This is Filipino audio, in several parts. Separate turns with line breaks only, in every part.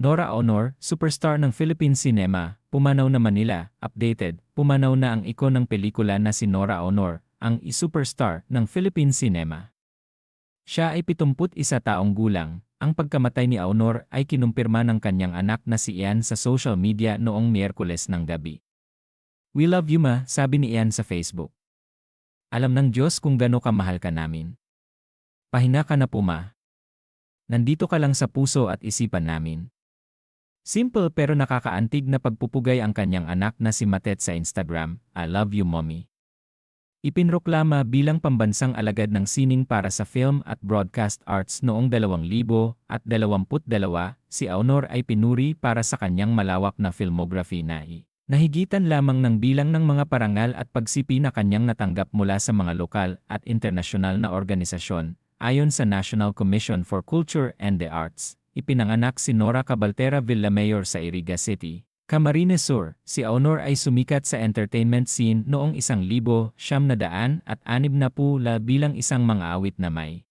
Nora Honor, superstar ng Philippine cinema, pumanaw na Manila, updated, pumanaw na ang ikon ng pelikula na si Nora Honor, ang i-superstar ng Philippine cinema. Siya ay 71 taong gulang. Ang pagkamatay ni Honor ay kinumpirma ng kanyang anak na si Ian sa social media noong Miyerkules ng gabi. We love you ma, sabi ni Ian sa Facebook. Alam ng Diyos kung gano'n kamahal ka namin. Pahina ka na po ma. Nandito ka lang sa puso at isipan namin. Simple pero nakakaantig na pagpupugay ang kanyang anak na si Matet sa Instagram, I love you mommy. Ipinroklama bilang pambansang alagad ng sining para sa film at broadcast arts noong 2022, si Aunor ay pinuri para sa kanyang malawak na filmography na Nahigitan lamang ng bilang ng mga parangal at pagsipi na kanyang natanggap mula sa mga lokal at internasyonal na organisasyon, ayon sa National Commission for Culture and the Arts ipinanganak si Nora Cabaltera Villamayor sa Iriga City. Camarines Sur, si Aunor ay sumikat sa entertainment scene noong isang libo, siyam na daan at anib na pula bilang isang mga awit na may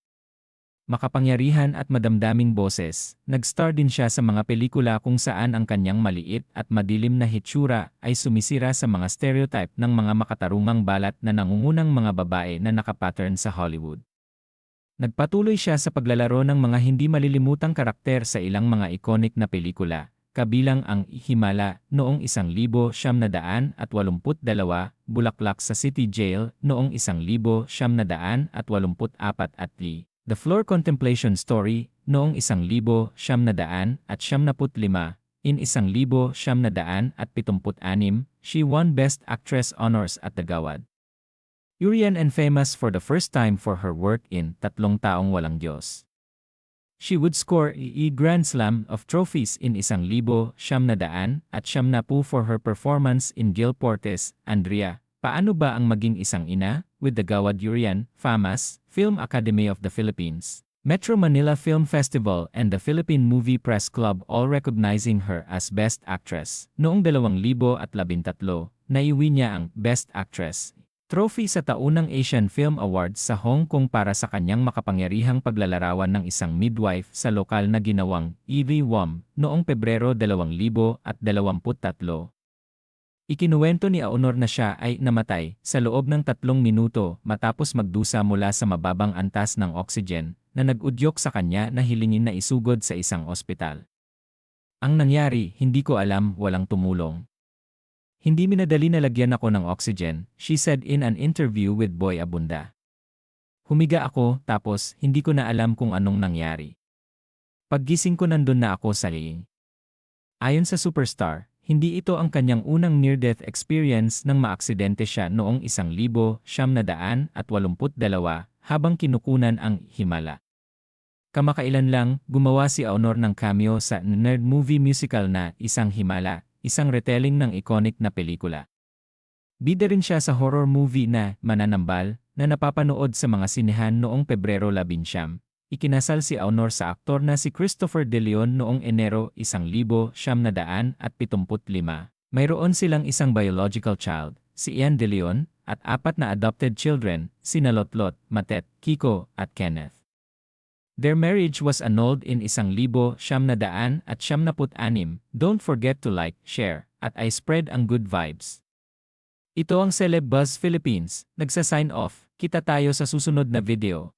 makapangyarihan at madamdaming boses. Nag-star din siya sa mga pelikula kung saan ang kanyang maliit at madilim na hitsura ay sumisira sa mga stereotype ng mga makatarungang balat na nangungunang mga babae na nakapattern sa Hollywood. Nagpatuloy siya sa paglalaro ng mga hindi malilimutang karakter sa ilang mga iconic na pelikula, kabilang ang Himala noong 1982, Bulaklak sa City Jail noong 1984 at Lee. The Floor Contemplation Story noong 1975 in 1976, she won Best Actress honors at the Gawad. Urian and famous for the first time for her work in Tatlong Taong Walang Diyos. She would score i Grand Slam of trophies in isang libo, siyam at siyam for her performance in Gil Portes, Andrea. Paano ba ang maging isang ina? With the Gawad Urian, FAMAS, Film Academy of the Philippines, Metro Manila Film Festival and the Philippine Movie Press Club all recognizing her as Best Actress. Noong 2013, naiwi niya ang Best Actress Trophy sa taunang Asian Film Awards sa Hong Kong para sa kanyang makapangyarihang paglalarawan ng isang midwife sa lokal na ginawang Evie Wom noong Pebrero 2023. Ikinuwento ni Aonor na siya ay namatay sa loob ng tatlong minuto matapos magdusa mula sa mababang antas ng oxygen na nag-udyok sa kanya na hilingin na isugod sa isang ospital. Ang nangyari, hindi ko alam, walang tumulong. Hindi minadali na lagyan ako ng oxygen, she said in an interview with Boy Abunda. Humiga ako tapos hindi ko na alam kung anong nangyari. Paggising ko nandun na ako sa liing. Ayon sa superstar, hindi ito ang kanyang unang near-death experience nang maaksidente siya noong 1982 habang kinukunan ang Himala. Kamakailan lang, gumawa si Honor ng cameo sa nerd movie musical na Isang Himala isang retelling ng iconic na pelikula. Bida rin siya sa horror movie na Mananambal na napapanood sa mga sinehan noong Pebrero 11. Ikinasal si Aunor sa aktor na si Christopher De Leon noong Enero 1975. Mayroon silang isang biological child, si Ian De Leon, at apat na adopted children, sina Lotlot, Matet, Kiko, at Kenneth. Their marriage was annulled in isang libo siyam na daan at siyam na anim. Don't forget to like, share, at I spread ang good vibes. Ito ang Celeb Buzz Philippines. Nagsa-sign off. Kita tayo sa susunod na video.